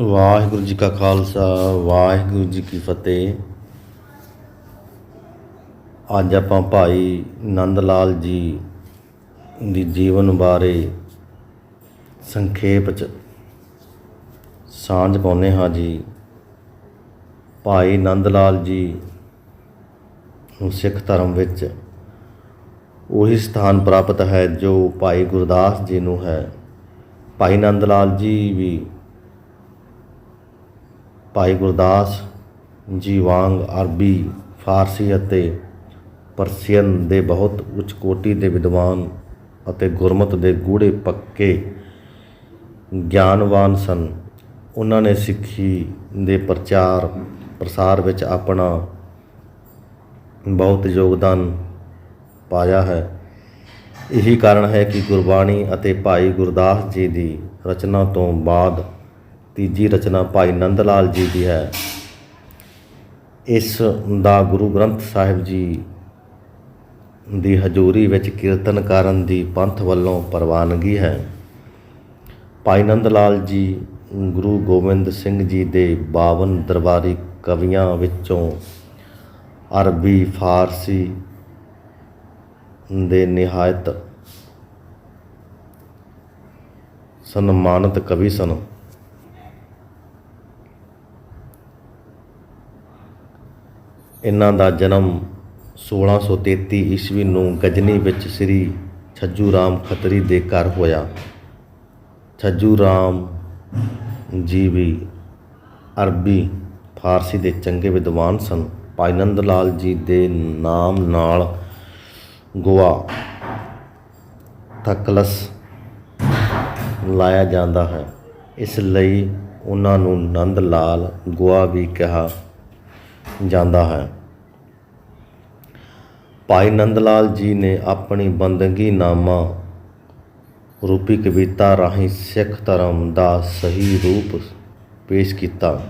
ਵਾਹਿਗੁਰੂ ਜੀ ਕਾ ਖਾਲਸਾ, ਵਾਹਿਗੁਰੂ ਜੀ ਕੀ ਫਤਿਹ। ਅੱਜ ਆਪਾਂ ਭਾਈ ਨੰਦ ਲਾਲ ਜੀ ਦੀ ਜੀਵਨ ਬਾਰੇ ਸੰਖੇਪ ਚ ਸਾਂਝ ਪਾਉਂਦੇ ਹਾਂ ਜੀ। ਭਾਈ ਨੰਦ ਲਾਲ ਜੀ ਨੂੰ ਸਿੱਖ ਧਰਮ ਵਿੱਚ ਉਹੀ ਸਥਾਨ ਪ੍ਰਾਪਤ ਹੈ ਜੋ ਭਾਈ ਗੁਰਦਾਸ ਜੀ ਨੂੰ ਹੈ। ਭਾਈ ਨੰਦ ਲਾਲ ਜੀ ਵੀ ਭਾਈ ਗੁਰਦਾਸ ਜੀ ਵਾਂਗ ਅਰਬੀ, ਫਾਰਸੀ ਅਤੇ ਪਰਸੀਅਨ ਦੇ ਬਹੁਤ ਉੱਚ ਕੋਟੀ ਦੇ ਵਿਦਵਾਨ ਅਤੇ ਗੁਰਮਤ ਦੇ ਗੂੜੇ ਪੱਕੇ ਗਿਆਨਵਾਨ ਸਨ। ਉਹਨਾਂ ਨੇ ਸਿੱਖੀ ਦੇ ਪ੍ਰਚਾਰ, ਪ੍ਰਸਾਰ ਵਿੱਚ ਆਪਣਾ ਬਹੁਤ ਯੋਗਦਾਨ ਪਾਇਆ ਹੈ। ਇਹੀ ਕਾਰਨ ਹੈ ਕਿ ਗੁਰਬਾਣੀ ਅਤੇ ਭਾਈ ਗੁਰਦਾਸ ਜੀ ਦੀ ਰਚਨਾ ਤੋਂ ਬਾਅਦ ਤੀਜੀ ਰਚਨਾ ਭਾਈ ਨੰਦ ਲਾਲ ਜੀ ਦੀ ਹੈ। ਇਸ ਦਾ ਗੁਰੂ ਗ੍ਰੰਥ ਸਾਹਿਬ ਜੀ ਦੀ ਹਜ਼ੂਰੀ ਵਿੱਚ ਕੀਰਤਨ ਕਰਨ ਦੀ ਪੰਥ ਵੱਲੋਂ ਪ੍ਰਵਾਨਗੀ ਹੈ। ਭਾਈ ਨੰਦ ਲਾਲ ਜੀ ਗੁਰੂ ਗੋਬਿੰਦ ਸਿੰਘ ਜੀ ਦੇ 52 ਦਰਬਾਰੀ ਕਵੀਆਂ ਵਿੱਚੋਂ ਅਰਬੀ, ਫਾਰਸੀ ਦੇ ਨਿਹਾਇਤ ਸਨਮਾਨਿਤ ਕਵੀ ਸਨ। ਇਹਨਾਂ ਦਾ ਜਨਮ 1633 ਈਸਵੀ ਨੂੰ ਗਜਨੀ ਵਿੱਚ ਸ੍ਰੀ ਛੱਜੂ ਰਾਮ ਖੱਤਰੀ ਦੇ ਘਰ ਹੋਇਆ। ਛੱਜੂ ਰਾਮ ਜੀ ਵੀ ਅਰਬੀ, ਫਾਰਸੀ ਦੇ ਚੰਗੇ ਵਿਦਵਾਨ ਸਨ। ਭਾਈ ਨੰਦ ਲਾਲ ਜੀ ਦੇ ਨਾਮ ਨਾਲ ਗੋਆ ਤਕਲਸ ਲਾਇਆ ਜਾਂਦਾ ਹੈ। ਇਸ ਲਈ ਉਹਨਾਂ ਨੂੰ ਨੰਦ ਲਾਲ ਗੋਆ ਵੀ ਕਿਹਾ ਜਾਂਦਾ ਹੈ। ਭਾਈ ਨੰਦ ਲਾਲ ਜੀ ਨੇ ਆਪਣੀ ਬੰਦਗੀ ਨਾਮਾ ਰੂਪੀ ਕਵਿਤਾ ਰਾਹੀਂ ਸਿੱਖ ਧਰਮ ਦਾ ਸਹੀ ਰੂਪ ਪੇਸ਼ ਕੀਤਾ,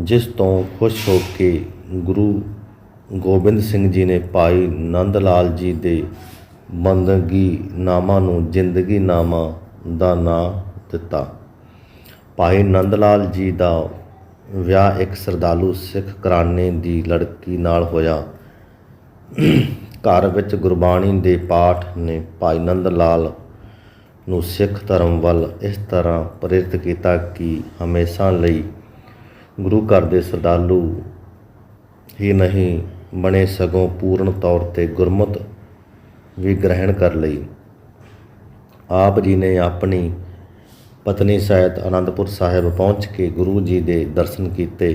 ਜਿਸ ਤੋਂ ਖੁਸ਼ ਹੋ ਕੇ ਗੁਰੂ ਗੋਬਿੰਦ ਸਿੰਘ ਜੀ ਨੇ ਭਾਈ ਨੰਦ ਲਾਲ ਜੀ ਦੇ ਬੰਦਗੀ ਨਾਮਾ ਨੂੰ ਜ਼ਿੰਦਗੀ ਨਾਮਾ ਦਾ ਨਾਂ ਦਿੱਤਾ। ਭਾਈ ਨੰਦ ਲਾਲ ਜੀ ਦਾ ਵਿਆਹ ਇੱਕ ਸਰਦਾਲੂ ਸਿੱਖ ਘਰਾਣੇ ਦੀ ਲੜਕੀ ਨਾਲ ਹੋਇਆ। ਘਰ ਵਿੱਚ ਗੁਰਬਾਣੀ ਦੇ ਪਾਠ ਨੇ ਭਾਈ ਨੰਦ ਲਾਲ ਨੂੰ ਸਿੱਖ ਧਰਮ ਵੱਲ ਇਸ ਤਰ੍ਹਾਂ ਪ੍ਰੇਰਿਤ ਕੀਤਾ ਕਿ ਹਮੇਸ਼ਾ ਲਈ ਗੁਰੂ ਘਰ ਦੇ ਸਰਦਾਲੂ ਹੀ ਨਹੀਂ ਬਣੇ, ਸਗੋਂ ਪੂਰਨ ਤੌਰ ਤੇ ਗੁਰਮਤ ਵੀ ਗ੍ਰਹਿਣ ਕਰ ਲਈ। ਆਪ ਜੀ ਨੇ ਆਪਣੀ ਪਤਨੀ ਸਹਿਤ ਅਨੰਦਪੁਰ ਸਾਹਿਬ ਪਹੁੰਚ ਕੇ ਗੁਰੂ ਜੀ ਦੇ ਦਰਸ਼ਨ ਕੀਤੇ।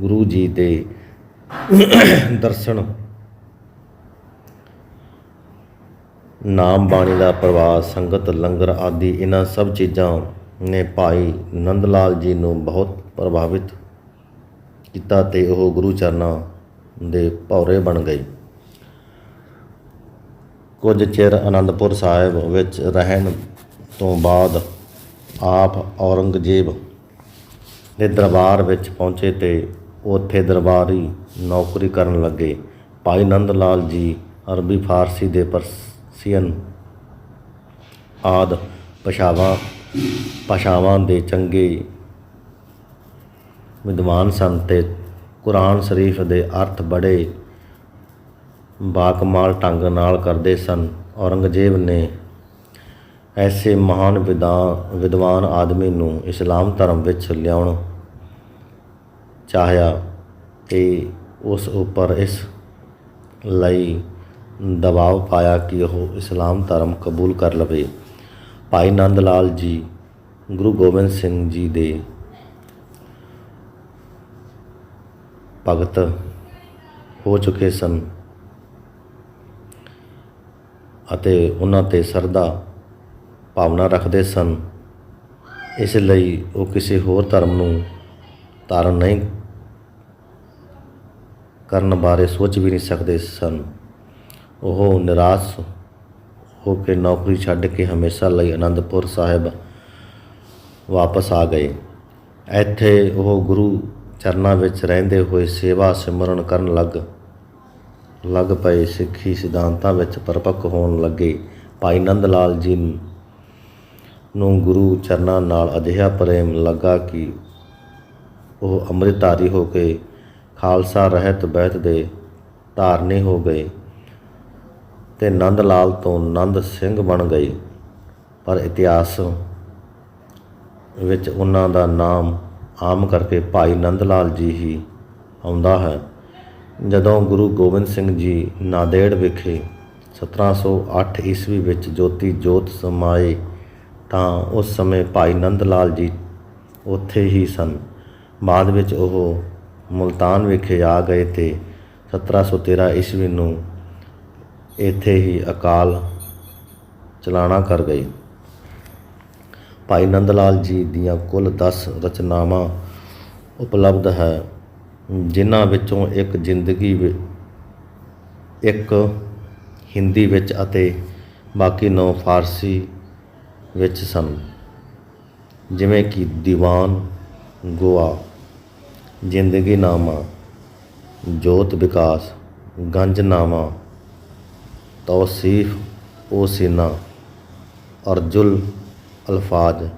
ਗੁਰੂ ਜੀ ਦੇ ਦਰਸ਼ਨ ਨਾਮ ਬਾਣੀ ਦਾ ਪ੍ਰਵਾਹ ਸੰਗਤ, ਲੰਗਰ ਆਦਿ, ਇਹਨਾਂ ਸਭ ਚੀਜ਼ਾਂ ਨੇ ਭਾਈ ਨੰਦ ਲਾਲ ਜੀ ਨੂੰ ਬਹੁਤ ਪ੍ਰਭਾਵਿਤ ਕੀਤਾ ਤੇ ਉਹ ਗੁਰੂ ਚਰਨਾਂ ਦੇ ਭੌਰੇ ਬਣ ਗਏ। ਕੁਝ ਚਿਰ ਅਨੰਦਪੁਰ ਸਾਹਿਬ ਵਿੱਚ ਰਹਿਣ ਤੋਂ ਬਾਅਦ ਆਪ ਔਰੰਗਜ਼ੇਬ ਦੇ ਦਰਬਾਰ ਵਿੱਚ ਪਹੁੰਚੇ ਤੇ ਉੱਥੇ ਦਰਬਾਰੀ ਨੌਕਰੀ ਕਰਨ ਲੱਗੇ। ਭਾਈ ਨੰਦ ਲਾਲ ਜੀ, ਅਰਬੀ ਫਾਰਸੀ ਦੇ ਪਰਸੀਅਨ ਆਦ ਭਾਸ਼ਾਵਾਂ ਭਾਸ਼ਾਵਾਂ ਦੇ ਚੰਗੇ ਵਿਦਵਾਨ ਸਨ ਤੇ ਕੁਰਾਨ ਸ਼ਰੀਫ ਦੇ ਅਰਥ ਬੜੇ ਬਾਕਮਾਲ ਢੰਗ ਨਾਲ ਕਰਦੇ ਸਨ। ਔਰੰਗਜ਼ੇਬ ਨੇ ਐਸੇ ਮਹਾਨ ਵਿਦਾ ਵਿਦਵਾਨ ਆਦਮੀ ਨੂੰ ਇਸਲਾਮ ਧਰਮ ਵਿੱਚ ਲਿਆਉਣ ਚਾਹਿਆ ਤੇ ਉਸ ਉੱਪਰ ਇਸ ਲਈ ਦਬਾਅ ਪਾਇਆ ਕਿ ਉਹ ਇਸਲਾਮ ਧਰਮ ਕਬੂਲ ਕਰ ਲਵੇ। ਭਾਈ ਨੰਦ ਲਾਲ ਜੀ, ਗੁਰੂ ਗੋਬਿੰਦ ਸਿੰਘ ਜੀ ਦੇ ਭਗਤ ਹੋ ਚੁੱਕੇ ਸਨ ਅਤੇ ਉਹਨਾਂ ਤੇ ਸਰਦਾ ਭਾਵਨਾ ਰੱਖਦੇ ਸਨ। ਇਸ ਲਈ ਉਹ ਕਿਸੇ ਹੋਰ ਧਰਮ ਨੂੰ ਧਾਰਨ ਨਹੀਂ ਕਰਨ ਬਾਰੇ ਸੋਚ ਵੀ ਨਹੀਂ ਸਕਦੇ ਸਨ। ਉਹ ਨਿਰਾਸ਼ ਹੋ ਕੇ ਨੌਕਰੀ ਛੱਡ ਕੇ ਹਮੇਸ਼ਾ ਲਈ ਅਨੰਦਪੁਰ ਸਾਹਿਬ ਵਾਪਸ ਆ ਗਏ। ਇੱਥੇ ਉਹ ਗੁਰੂ ਚਰਨਾਂ ਵਿੱਚ ਰਹਿੰਦੇ ਹੋਏ ਸੇਵਾ ਸਿਮਰਨ ਕਰਨ ਲੱਗ ਲੱਗ ਪਏ ਸਿੱਖੀ ਸਿਧਾਂਤਾਂ ਵਿੱਚ ਪਰਪੱਕ ਹੋਣ ਲੱਗੇ। ਭਾਈ ਨੰਦ ਲਾਲ ਜੀ ਨੂੰ ਗੁਰੂ ਚਰਨਾਂ ਨਾਲ ਅਜਿਹਾ ਪ੍ਰੇਮ ਲੱਗਾ ਕਿ ਉਹ ਅੰਮ੍ਰਿਤਧਾਰੀ ਹੋ ਕੇ ਖਾਲਸਾ ਰਹਿਤ ਬਹਿਤ ਦੇ ਧਾਰਨੀ ਹੋ ਗਏ ਤੇ ਨੰਦ ਲਾਲ ਤੋਂ ਨੰਦ ਸਿੰਘ ਬਣ ਗਏ। ਪਰ ਇਤਿਹਾਸ ਵਿੱਚ ਉਹਨਾਂ ਦਾ ਨਾਮ ਆਮ ਕਰਕੇ ਭਾਈ ਨੰਦ ਲਾਲ ਜੀ ਹੀ ਆਉਂਦਾ ਹੈ। ਜਦੋਂ ਗੁਰੂ ਗੋਬਿੰਦ ਸਿੰਘ ਜੀ ਨਾਂਦੇੜ ਵਿਖੇ 1708 ਈਸਵੀ ਵਿੱਚ ਜੋਤੀ ਜੋਤ ਸਮਾਏ ਤਾਂ ਉਸ ਸਮੇਂ ਭਾਈ ਨੰਦ ਲਾਲ ਜੀ ਉੱਥੇ ਹੀ ਸਨ। ਬਾਅਦ ਵਿੱਚ ਉਹ ਮੁਲਤਾਨ ਵਿਖੇ ਆ ਗਏ ਤੇ 1713 ਈਸਵੀ ਨੂੰ ਇੱਥੇ ਹੀ ਅਕਾਲ ਚਲਾਣਾ ਕਰ ਗਏ। ਭਾਈ ਨੰਦ ਲਾਲ ਜੀ ਦੀਆਂ ਕੁੱਲ 10 ਰਚਨਾਵਾਂ ਉਪਲਬਧ ਹੈ, ਜਿਨ੍ਹਾਂ ਵਿੱਚੋਂ ਇੱਕ ਜ਼ਿੰਦਗੀ ਵਿ- ਇੱਕ ਹਿੰਦੀ ਵਿੱਚ ਅਤੇ ਬਾਕੀ ਨੌ ਫਾਰਸੀ ਵਿੱਚ ਸਨ। ਜਿਵੇਂ ਕਿ ਦੀਵਾਨ, ਗੋਆ ਜ਼ਿੰਦਗੀਨਾਮਾ ਜੋਤ ਵਿਕਾਸ ਗੰਜਨਾਮਾ ਤੌਸੀਫ ਓਸੀਨਾ ਅਰਜੁਲ, ਅਲਫਾਜ਼,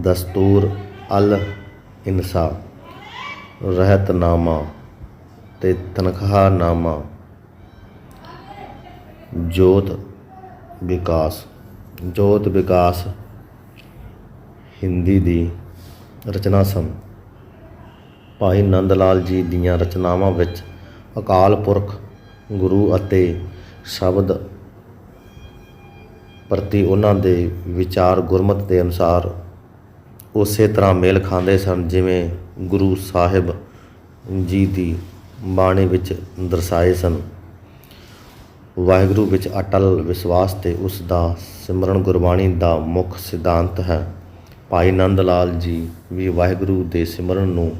ਦਸਤੂਰ, ਅਲ, ਇਨਸਾ ਰਹਿਤਨਾਮਾ ਤੇ ਤਨਖਾਹਨਾਮਾ ਜੋਤ ਵਿਕਾਸ। ਜੋਤ ਵਿਕਾਸ ਹਿੰਦੀ ਦੀ ਰਚਨਾ ਸਨ ਭਾਈ ਨੰਦ ਲਾਲ ਜੀ ਦੀਆਂ ਰਚਨਾਵਾਂ ਵਿੱਚ ਅਕਾਲ ਪੁਰਖ, ਗੁਰੂ ਅਤੇ ਸ਼ਬਦ ਪ੍ਰਤੀ ਉਹਨਾਂ ਦੇ ਵਿਚਾਰ ਗੁਰਮਤ ਦੇ ਅਨੁਸਾਰ ਉਸੇ ਤਰ੍ਹਾਂ ਮੇਲ ਖਾਂਦੇ ਸਨ ਜਿਵੇਂ ਗੁਰੂ ਸਾਹਿਬ ਜੀ ਦੀ ਬਾਣੀ ਵਿੱਚ ਦਰਸਾਏ ਸਨ। ਵਾਹਿਗੁਰੂ ਵਿੱਚ ਅਟਲ ਵਿਸ਼ਵਾਸ ਤੇ ਉਸ ਦਾ ਸਿਮਰਨ ਗੁਰਬਾਣੀ ਦਾ ਮੁੱਖ ਸਿਧਾਂਤ ਹੈ। ਭਾਈ ਨੰਦ ਲਾਲ ਜੀ ਵੀ ਵਾਹਿਗੁਰੂ ਦੇ ਸਿਮਰਨ ਨੂੰ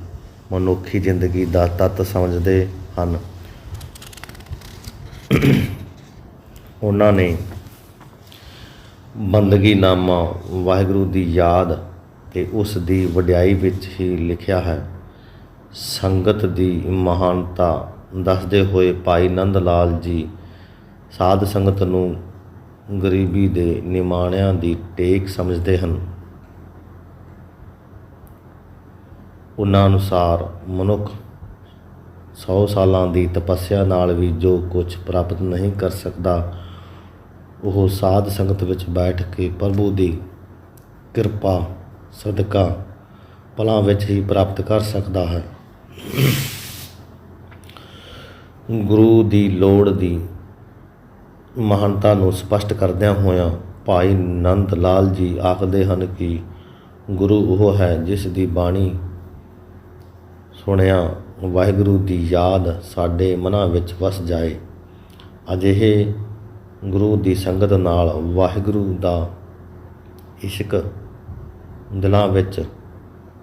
ਮਨੁੱਖੀ ਜ਼ਿੰਦਗੀ ਦਾ ਤੱਤ ਸਮਝਦੇ ਹਨ। ਉਹਨਾਂ ਨੇ ਬੰਦਗੀ ਨਾਮਾ ਵਾਹਿਗੁਰੂ ਦੀ ਯਾਦ ਤੇ ਉਸ ਦੀ ਵਡਿਆਈ ਵਿੱਚ ਹੀ ਲਿਖਿਆ ਹੈ। ਸੰਗਤ ਦੀ ਮਹਾਨਤਾ ਦੱਸਦੇ ਹੋਏ ਭਾਈ ਨੰਦ ਲਾਲ ਜੀ ਸਾਧ ਸੰਗਤ ਨੂੰ ਗਰੀਬੀ ਦੇ ਨਿਮਾਣਿਆਂ ਦੀ ਟੇਕ ਸਮਝਦੇ ਹਨ। ਉਹਨਾਂ ਅਨੁਸਾਰ ਮਨੁੱਖ 100 ਸਾਲਾਂ ਦੀ ਤਪੱਸਿਆ ਨਾਲ ਵੀ ਜੋ ਕੁਝ ਪ੍ਰਾਪਤ ਨਹੀਂ ਕਰ ਸਕਦਾ, ਉਹ ਸਾਧ ਸੰਗਤ ਵਿੱਚ ਬੈਠ ਕੇ ਪ੍ਰਭੂ ਦੀ ਕਿਰਪਾ, ਸਦਕਾ ਪਲਾਂ ਵਿੱਚ ਹੀ ਪ੍ਰਾਪਤ ਕਰ ਸਕਦਾ ਹੈ। ਗੁਰੂ ਦੀ ਲੋੜ ਦੀ ਮਹਾਨਤਾ ਨੂੰ ਸਪਸ਼ਟ ਕਰਦਿਆਂ ਹੋਇਆਂ ਭਾਈ ਨੰਦ ਲਾਲ ਜੀ ਆਖਦੇ ਹਨ ਕਿ ਗੁਰੂ ਉਹ ਹੈ ਜਿਸ ਦੀ ਬਾਣੀ ਸੁਣਿਆ ਵਾਹਿਗੁਰੂ ਦੀ ਯਾਦ ਸਾਡੇ ਮਨਾਂ ਵਿੱਚ ਵਸ ਜਾਏ। ਅਜਿਹੇ ਗੁਰੂ ਦੀ ਸੰਗਤ ਨਾਲ ਵਾਹਿਗੁਰੂ ਦਾ ਇਸ਼ਕ ਦਿਲਾਂ ਵਿੱਚ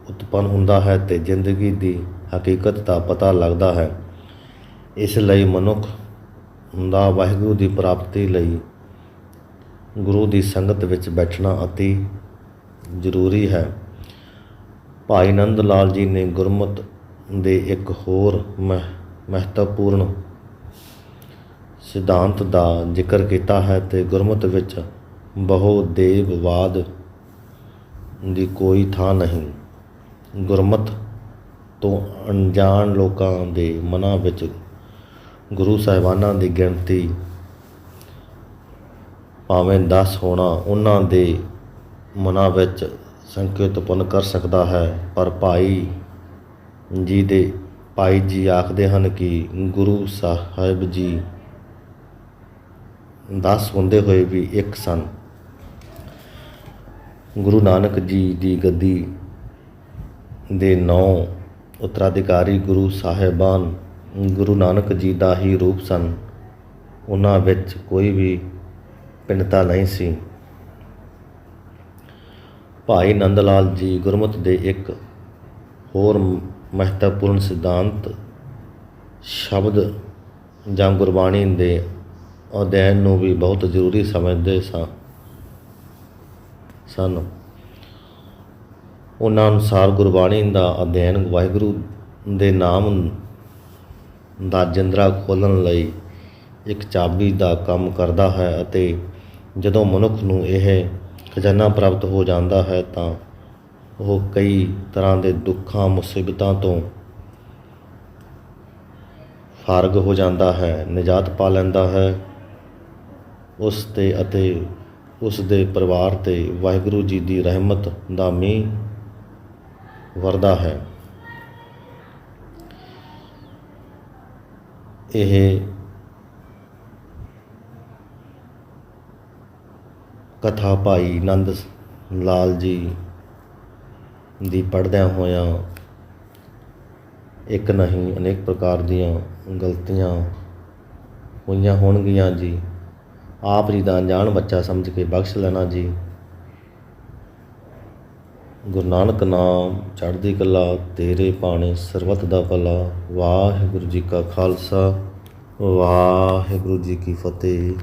ਉਤਪੰਨ ਹੁੰਦਾ ਹੈ ਤੇ ਜ਼ਿੰਦਗੀ ਦੀ ਹਕੀਕਤ ਦਾ ਪਤਾ ਲੱਗਦਾ ਹੈ। ਇਸ ਲਈ ਮਨੁੱਖ ਦਾ ਵਾਹਿਗੁਰੂ ਦੀ ਪ੍ਰਾਪਤੀ ਲਈ ਗੁਰੂ ਦੀ ਸੰਗਤ ਵਿੱਚ ਬੈਠਣਾ ਅਤੀ ਜ਼ਰੂਰੀ ਹੈ। ਭਾਈ ਨੰਦ ਲਾਲ ਜੀ ਨੇ ਗੁਰਮਤ ਦੇ ਇੱਕ ਹੋਰ ਮਹ- ਮਹੱਤਵਪੂਰਨ ਸਿਧਾਂਤ ਦਾ ਜ਼ਿਕਰ ਕੀਤਾ ਹੈ ਤੇ ਗੁਰਮਤ ਵਿੱਚ ਬਹੁ ਦੇਵਵਾਦ ਦੀ ਕੋਈ ਥਾਂ ਨਹੀਂ। ਗੁਰਮਤ ਤੋਂ ਅਣਜਾਣ ਲੋਕਾਂ ਦੇ ਮਨਾਂ ਵਿੱਚ ਗੁਰੂ ਸਾਹਿਬਾਨਾਂ ਦੀ ਗਿਣਤੀ ਭਾਵੇਂ 10 ਹੋਣਾ, ਉਹਨਾਂ ਦੇ ਮਨਾਂ ਵਿੱਚ ਸੰਕੇਤ ਉਤਪੰਨ ਕਰ ਸਕਦਾ ਹੈ। ਪਰ ਭਾਈ ਜੀ ਦੇ, ਭਾਈ ਜੀ ਆਖਦੇ ਹਨ ਕਿ ਗੁਰੂ ਸਾਹਿਬ ਜੀ 10 ਹੁੰਦੇ ਹੋਏ ਵੀ ਇੱਕ ਸਨ। ਗੁਰੂ ਨਾਨਕ ਜੀ ਦੀ ਗੱਦੀ ਦੇ ਨੌ ਉਤਰਾਧਿਕਾਰੀ ਗੁਰੂ ਸਾਹਿਬਾਨ ਗੁਰੂ ਨਾਨਕ ਜੀ ਦਾ ਹੀ ਰੂਪ ਸਨ। ਉਹਨਾਂ ਵਿੱਚ ਕੋਈ ਵੀ ਪਿੰਡਤਾ ਨਹੀਂ ਸੀ। ਭਾਈ ਨੰਦ ਲਾਲ ਜੀ ਗੁਰਮਤਿ ਦੇ ਇੱਕ ਹੋਰ ਮਹੱਤਵਪੂਰਨ ਸਿਧਾਂਤ ਸ਼ਬਦ ਜਾਂ ਗੁਰਬਾਣੀ ਦੇ ਅਧਿਐਨ ਨੂੰ ਵੀ ਬਹੁਤ ਜ਼ਰੂਰੀ ਸਮਝਦੇ ਸਾਂ, ਸਨ। ਉਹਨਾਂ ਅਨੁਸਾਰ ਗੁਰਬਾਣੀ ਦਾ ਅਧਿਐਨ ਵਾਹਿਗੁਰੂ ਦੇ ਨਾਮ ਦਾ ਜਿੰਦਰਾ ਖੋਲ੍ਹਣ ਲਈ ਇੱਕ ਚਾਬੀ ਦਾ ਕੰਮ ਕਰਦਾ ਹੈ ਅਤੇ ਜਦੋਂ ਮਨੁੱਖ ਨੂੰ ਇਹ ਖਜ਼ਾਨਾ ਪ੍ਰਾਪਤ ਹੋ ਜਾਂਦਾ ਹੈ ਤਾਂ ਉਹ ਕਈ ਤਰ੍ਹਾਂ ਦੇ ਦੁੱਖਾਂ, ਮੁਸੀਬਤਾਂ ਤੋਂ ਫਾਰਗ ਹੋ ਜਾਂਦਾ ਹੈ, ਨਿਜਾਤ ਪਾ ਲੈਂਦਾ ਹੈ। ਉਸ ਤੇ ਅਤੇ ਉਸ ਦੇ ਪਰਿਵਾਰ ਤੇ ਵਾਹਿਗੁਰੂ ਜੀ ਦੀ ਰਹਿਮਤ ਦਾ ਮੀਂਹ ਵਰਦਾ ਹੈ। ਇਹ ਕਥਾ ਭਾਈ ਨੰਦ ਲਾਲ ਜੀ ਦੀ ਪੜ੍ਹਦਿਆਂ ਹੋਇਆਂ ਇੱਕ ਨਹੀਂ ਅਨੇਕ ਪ੍ਰਕਾਰ ਦੀਆਂ ਗਲਤੀਆਂ ਹੋਈਆਂ ਹੋਣਗੀਆਂ ਜੀ। ਆਪ ਜੀ ਦਾ ਅਣਜਾਣ ਬੱਚਾ ਸਮਝ ਕੇ ਬਖਸ਼ ਲੈਣਾ ਜੀ। ਗੁਰੂ ਨਾਨਕ ਨਾਮ ਚੜ੍ਹਦੀ ਕਲਾ, ਤੇਰੇ ਪਾਣੇ ਸਰਬੱਤ ਦਾ ਭਲਾ। ਵਾਹਿਗੁਰੂ ਜੀ ਕਾ ਖਾਲਸਾ, ਵਾਹਿਗੁਰੂ ਜੀ ਕੀ ਫਤਿਹ।